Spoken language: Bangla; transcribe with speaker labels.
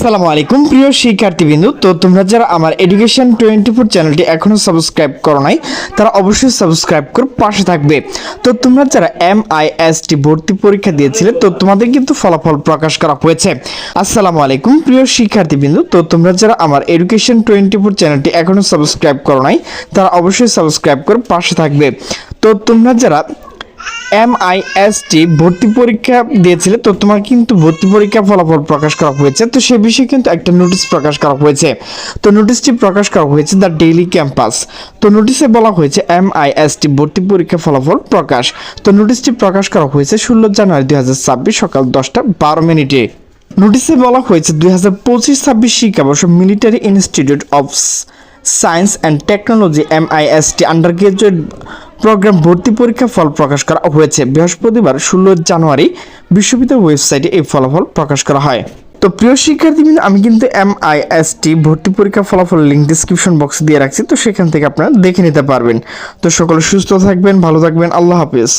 Speaker 1: আসসালামু আলাইকুম। প্রিয় শিক্ষার্থীবৃন্দু, তো তোমরা যারা আমার এডুকেশন টোয়েন্টি ফোর চ্যানেলটি এখনও সাবস্ক্রাইব করো নাই, তারা অবশ্যই সাবস্ক্রাইব করে পাশে থাকবে। তো তোমরা যারা এম আই এস টি ভর্তি পরীক্ষা দিয়েছিলে, তো তোমাদের কিন্তু ফলাফল প্রকাশ করা হয়েছে। আসসালামু আলাইকুম, প্রিয় শিক্ষার্থীবৃন্দু, তো তোমরা যারা আমার এডুকেশন টোয়েন্টি ফোর চ্যানেলটি এখনও সাবস্ক্রাইব করো নাই, তারা অবশ্যই সাবস্ক্রাইব করে পাশে থাকবে। তো তোমরা যারা এম আই এস টি ভর্তি পরীক্ষা দিয়েছিলে, তো তোমার কিন্তু ভর্তি পরীক্ষা ফলাফল প্রকাশ করা হয়েছে। তো সে বিষয়ে কিন্তু একটা নোটিশ প্রকাশ করা হয়েছে। তো নোটিশটি প্রকাশ করা হয়েছে দ্য ডেইলি ক্যাম্পাস। তো নোটিশে বলা হয়েছে এম আই এস টি ভর্তি পরীক্ষা ফলাফল প্রকাশ। তো নোটিশটি প্রকাশ করা হয়েছে ষোলো জানুয়ারি দুই হাজার ছাব্বিশ সকাল দশটা বারো মিনিটে। নোটিশে বলা হয়েছে দুই হাজার পঁচিশ ছাব্বিশ শিক্ষাবর্ষ military institute of science and technology MIST undergraduate programme ভর্তি পরীক্ষা ফল প্রকাশ করা হয়েছে। বৃহস্পতিবার ষোলো জানুয়ারি বিশ্ববিদ্যালয় ওয়েবসাইটে এই ফলাফল প্রকাশ করা হয়। তো প্রিয় শিক্ষার্থীবৃন্দ, আমি কিন্তু এম আই এস টি ভর্তি পরীক্ষা ফলাফল লিঙ্ক ডিসক্রিপশন বক্সে দিয়ে রাখছি। তো সেখান থেকে আপনারা দেখে নিতে পারবেন। তো সকলে সুস্থ থাকবেন, ভালো থাকবেন। আল্লাহ হাফিজ।